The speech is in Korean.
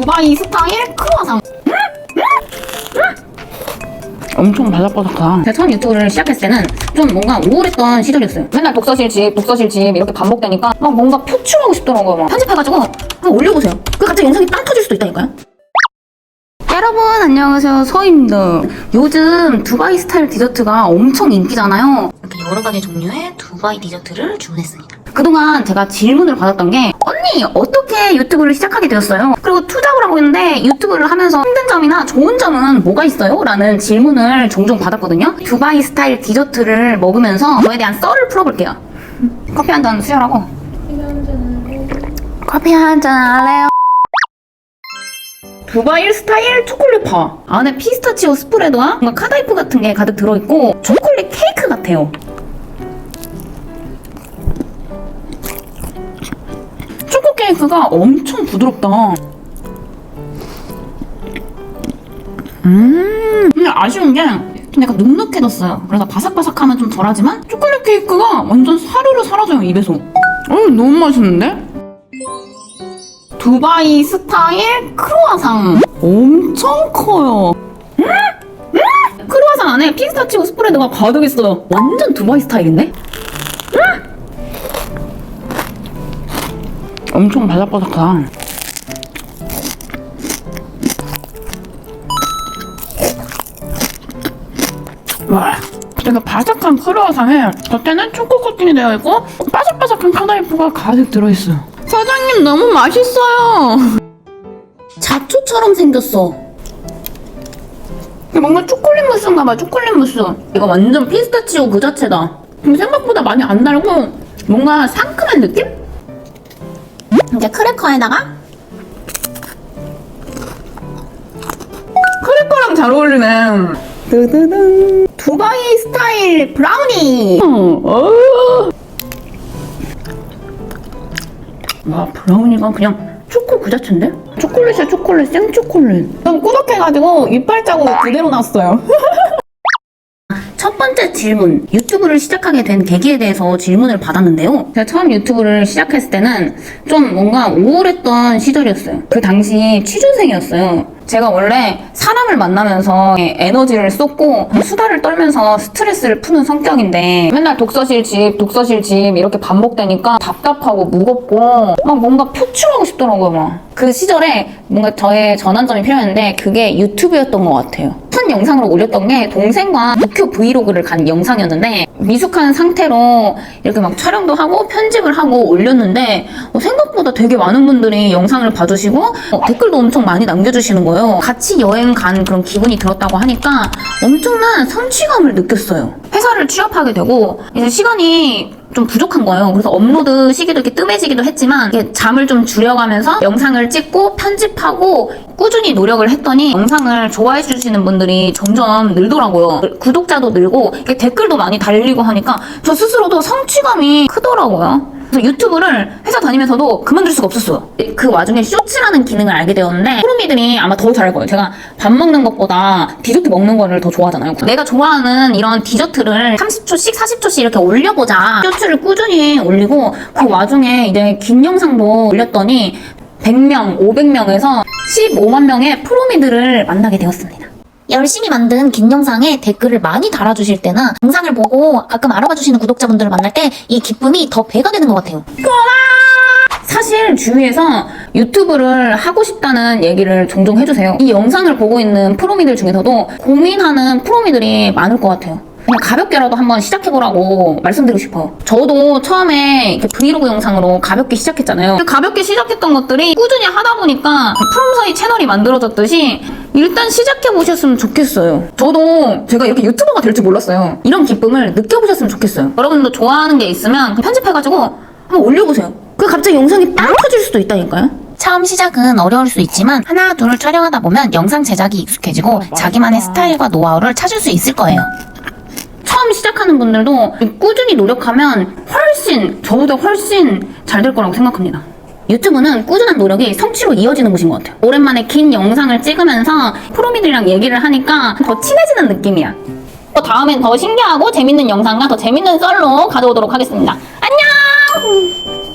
두바이 스타일 크루아상. 엄청 바삭바삭하다. 제가 처음 유튜브를 시작했을 때는 좀 뭔가 우울했던 시절이었어요. 맨날 독서실 집, 독서실 집 이렇게 반복되니까 막 뭔가 표출하고 싶더라고요. 막 편집해가지고 한번 올려보세요. 그 갑자기 영상이 빵 터질 수도 있다니까요. 여러분 안녕하세요 서입니다. 요즘 두바이 스타일 디저트가 엄청 인기잖아요. 이렇게 여러 가지 종류의 두바이 디저트를 주문했습니다. 그동안 제가 질문을 받았던 게 언니 어떻게 유튜브를 시작하게 되었어요? 그리고 투잡을 하고 있는데 유튜브를 하면서 힘든 점이나 좋은 점은 뭐가 있어요? 라는 질문을 종종 받았거든요. 두바이 스타일 디저트를 먹으면서 저에 대한 썰을 풀어볼게요. 커피 한 잔 수혈하고 커피 한 잔 할래요? 두바이 스타일 초콜릿 파 안에 피스타치오 스프레드와 뭔가 카다이프 같은 게 가득 들어있고 초콜릿 케이크 같아요 초코 케이크가 엄청 부드럽다 음 근데 아쉬운 게 좀 약간 눅눅해졌어요 그래서 바삭바삭함은 좀 덜하지만 초콜릿 케이크가 완전 사르르 사라져요 입에서 어 너무 맛있는데? 두바이 스타일 크루아상 엄청 커요. 음? 음? 크루아상 안에 피스타치오 스프레드가 가득 있어요. 완전 두바이 스타일인데? 엄청 바삭바삭하다. 와, 되게 바삭한 크루아상에 겉에는 초코 코팅이 되어 있고 바삭바삭한 카다이프가 가득 들어있어요. 사장님 너무 맛있어요. 잡초처럼 생겼어. 뭔가 초콜릿 무스인가 봐, 초콜릿 무스. 이거 완전 피스타치오 그 자체다. 생각보다 많이 안 달고 뭔가 상큼한 느낌? 이제 크래커에다가 크래커랑 잘 어울리네. 드드든 두바이 스타일 브라우니. 어. 와 브라우니가 그냥 초코 그 자체인데? 초콜릿이야 초콜릿 생초콜릿 좀 꾸덕해가지고 이빨 자국 그대로 났어요 첫 번째 질문 유튜브를 시작하게 된 계기에 대해서 질문을 받았는데요 제가 처음 유튜브를 시작했을 때는 좀 뭔가 우울했던 시절이었어요 그 당시 취준생이었어요 제가 원래 사람을 만나면서 에너지를 쏟고 수다를 떨면서 스트레스를 푸는 성격인데 맨날 독서실 집, 독서실 집 이렇게 반복되니까 답답하고 무겁고 막 뭔가 표출하고 싶더라고요 막. 그 시절에 뭔가 저의 전환점이 필요했는데 그게 유튜브였던 것 같아요. 첫 영상으로 올렸던 게 동생과 도쿄 브이로그를 간 영상이었는데 미숙한 상태로 이렇게 막 촬영도 하고 편집을 하고 올렸는데 어, 생각보다 되게 많은 분들이 영상을 봐주시고 어, 댓글도 엄청 많이 남겨주시는 거예요. 같이 여행 간 그런 기분이 들었다고 하니까 엄청난 성취감을 느꼈어요. 회사를 취업하게 되고 이제 시간이 좀 부족한 거예요. 그래서 업로드 시기도 이렇게 뜸해지기도 했지만 이게 잠을 좀 줄여가면서 영상을 찍고 편집하고 꾸준히 노력을 했더니 영상을 좋아해 주시는 분들이 점점 늘더라고요. 구독자도 늘고 댓글도 많이 달리고 하니까 저 스스로도 성취감이 크더라고요. 그래서 유튜브를 회사 다니면서도 그만둘 수가 없었어요. 그 와중에 쇼츠라는 기능을 알게 되었는데 프로미들이 아마 더 잘할 거예요. 제가 밥 먹는 것보다 디저트 먹는 거를 더 좋아하잖아요. 내가 좋아하는 이런 디저트를 30초씩 40초씩 이렇게 올려보자. 쇼츠를 꾸준히 올리고 그 와중에 이제 긴 영상도 올렸더니 100명, 500명에서 15만 명의 프로미들을 만나게 되었습니다. 열심히 만든 긴 영상에 댓글을 많이 달아주실 때나 영상을 보고 가끔 알아봐 주시는 구독자분들을 만날 때 이 기쁨이 더 배가 되는 것 같아요. 사실 주위에서 유튜브를 하고 싶다는 얘기를 종종 해주세요. 이 영상을 보고 있는 프로미들 중에서도 고민하는 프로미들이 많을 것 같아요. 그냥 가볍게라도 한번 시작해보라고 말씀드리고 싶어요. 저도 처음에 이렇게 브이로그 영상으로 가볍게 시작했잖아요. 그 가볍게 시작했던 것들이 꾸준히 하다 보니까 프롬서이 채널이 만들어졌듯이 일단 시작해보셨으면 좋겠어요. 저도 제가 이렇게 유튜버가 될 줄 몰랐어요. 이런 기쁨을 느껴보셨으면 좋겠어요. 여러분도 좋아하는 게 있으면 편집해가지고 한번 올려보세요. 그 갑자기 영상이 빵 터질 수도 있다니까요. 처음 시작은 어려울 수 있지만 하나 둘을 촬영하다 보면 영상 제작이 익숙해지고 자기만의 스타일과 노하우를 찾을 수 있을 거예요. 처음 시작하는 분들도 꾸준히 노력하면 훨씬 저보다 훨씬 잘 될 거라고 생각합니다. 유튜브는 꾸준한 노력이 성취로 이어지는 곳인 것 같아요. 오랜만에 긴 영상을 찍으면서 프로미들이랑 얘기를 하니까 더 친해지는 느낌이야. 또 다음엔 더 신기하고 재밌는 영상과 더 재밌는 썰로 가져오도록 하겠습니다. 안녕!